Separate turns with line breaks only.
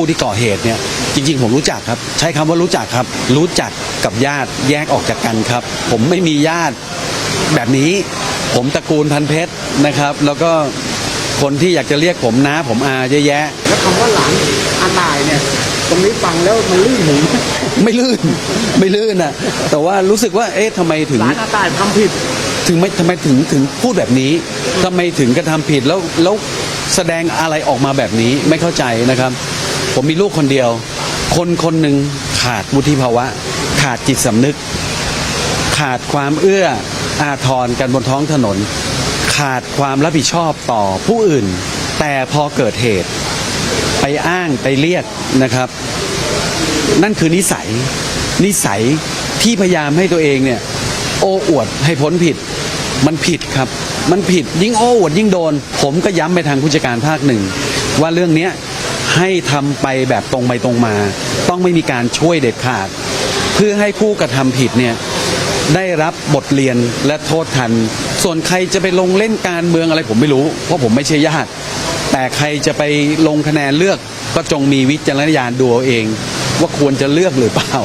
ผู้ที่ก่อเหตุเนี่ยจริง ๆ ผมรู้จักครับ ใช้คำว่ารู้จักครับ รู้จักกับญาติแยกออกจากกันครับ ผมไม่มีญาติแบบนี้ ผมตระกูลพันเพชรนะครับ แล้วก็คนที่อยากจะเรียกผมน้าผมอาเยอะแยะ
แล้วคำว่าหลานอาตายเนี่ย ตรงนี้ฟังแล้วมันลื่นหู
ไม่ลื่น ไม่ลื่นนะแต่ว่ารู้สึกว่าเอ๊ะทำไมถึง
หลานอาตายทำผิด
ถึงไม่ทำไมถึงถึงพูดแบบนี้ทำไมถึงกระทำผิดแล้วแล้วแสดงอะไรออกมาแบบนี้ไม่เข้าใจนะครับ ผมมีลูกคนเดียว คนคนหนึ่งขาดวุฒิภาวะ ขาดจิตสำนึก ขาดความเอื้ออาทรกันบนท้องถนน ขาดความรับผิดชอบต่อผู้อื่น แต่พอเกิดเหตุ ไปอ้างไปเรียกนะครับ นั่นคือนิสัย นิสัยที่พยายามให้ตัวเองเนี่ยโอ้อวดให้พ้นผิด มันผิดครับ มันผิดยิ่งโอ้อวดยิ่งโดน ผมก็ย้ำไปทางผู้จัดการภาคหนึ่งว่าเรื่องนี้ ให้ทำไปแบบตรงไปตรงมา ต้องไม่มีการช่วยเด็ดขาด เพื่อให้ผู้กระทำผิดเนี่ยได้รับบทเรียนและโทษทัน ส่วนใครจะไปลงเล่นการเมืองอะไรผมไม่รู้ เพราะผมไม่ใช่ญาติ แต่ใครจะไปลงคะแนนเลือกก็จงมีวิจารณญาณดูเอาเอง ว่าควรจะเลือกหรือเปล่า